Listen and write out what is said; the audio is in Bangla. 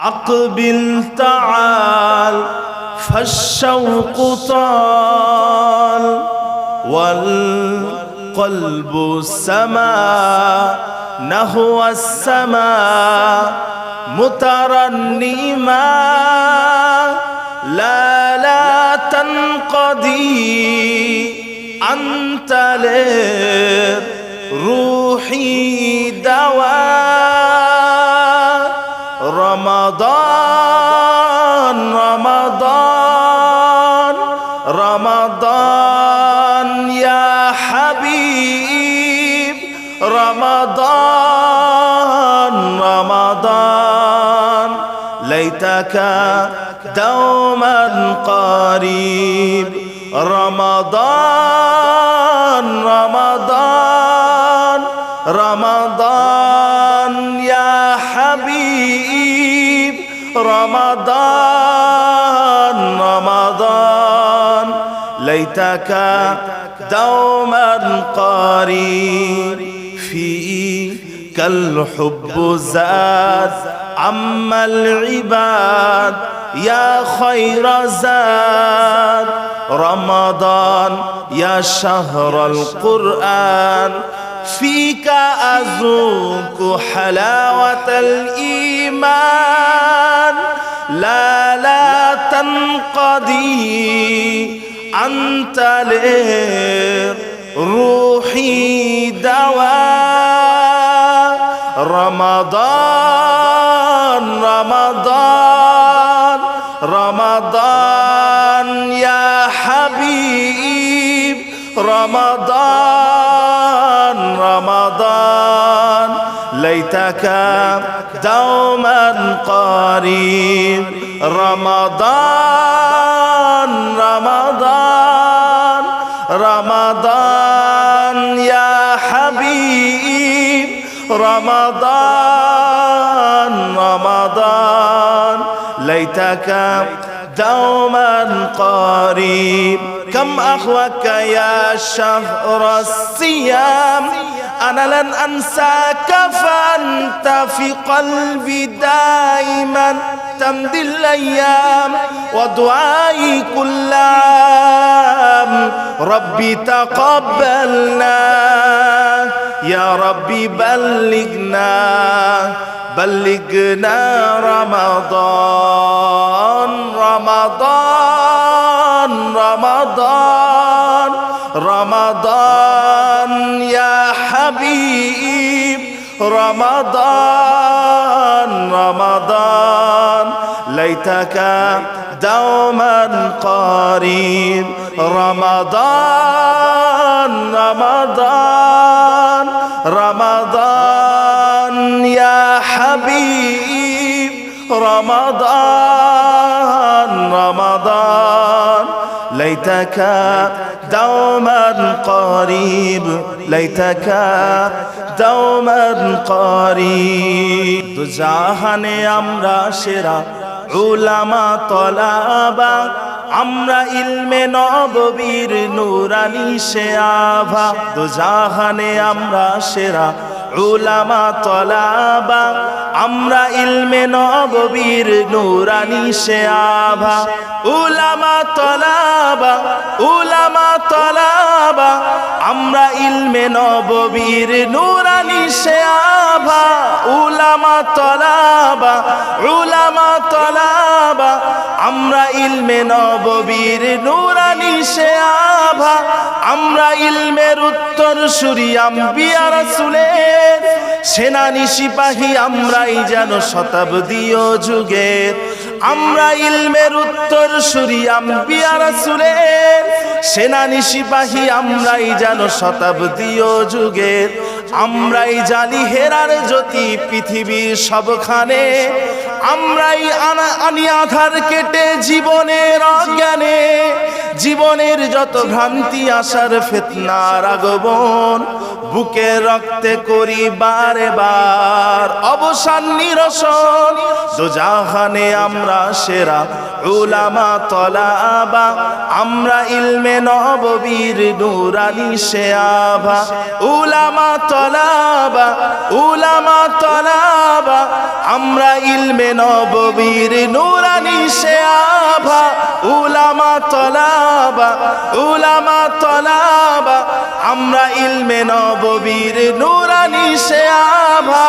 أقبل تعال فالشوق طال والقلب سما نحو السماء مترنما لا لا تنقضي أنت لروحي دواء রমাদান রমাদান রমাদান ইয়া হাবিব রমাদান রমাদান লাইতাকা দাওমান করিব রমাদান। حبيب رمضان رمضان. ليتك دوما قريب. فيك الحب زاد. عما العباد يا خير زاد. رمضان يا شهر القرآن. فيك أذوق حلاوة الإيمان. لا لا تنقضي أنت لروحي دواء. رمضان رمضان رمضان يا حبيب. رمضان ليتك دوما قريب. رمضان رمضان رمضان يا حبيب. رمضان رمضان ليتك دوما قريب. كم أخوك يا شهر الصيام؟ أنا لن أنساك في قلبي دائما تمضي الأيام ودعائي كل عام. ربي تقبلنا. يا ربي بلغنا. بلغنا رمضان. رمضان رمضان ليتك دوما قريب رمضان رمضان رمضان يا حبيب. رمضان رمضان ليتك دوما قريب. লাইতাক দাওমান করিব। দুজাহানে আমরা সেরা উলামা তলাবা, আমরা ইলমে নববীর নুরানি সে আভা দুজাহানে আমরা সেরা উলামা তলাবা, আমরা ইলমে নববীর নুরানি সে আভা। উলামা তলাবা উলামা তলাবা, আমরা ইলমে নববীর নুরানি সে আভা। উলামা তলাবা উলামা তলাবা, আমরা ইলমে নববীর নুরানি সে আভা, আমরা ইলমের উত্তর সুরি আম্বিয়া রাসূলের। সেনানি সিপাহী আমরাই যেন শতাব্দীয় যুগের। আমরা ইলমের উত্তর সুরি আম্বিয়া রাসূলের। সেনানি সিপাহী আমরাই যেন শতাব্দীয় যুগের। আমরাই জানি হেরার জ্যোতি পৃথিবীর সবখানে। আমরাই আনা আধার কেটে জীবনের অজ্ঞানে। জীবনের যত ভ্রান্তি আসার ফেতনার আগমন, বুকে রক্তে করি বারে বার অবসান, নিরসন, দুজাহানে আমরা সেরা উলামা, তলাবা। আমরা ইলমে নববীর নুরানি সে শেয়াভা উলামা, তলাবা উলামা, তলাবা। আমরা ইলমে নববীর নুরানি উলামা তলাবা উলামা তলাবা আমরা ইলমে নববীর নুরানি শেয়াভা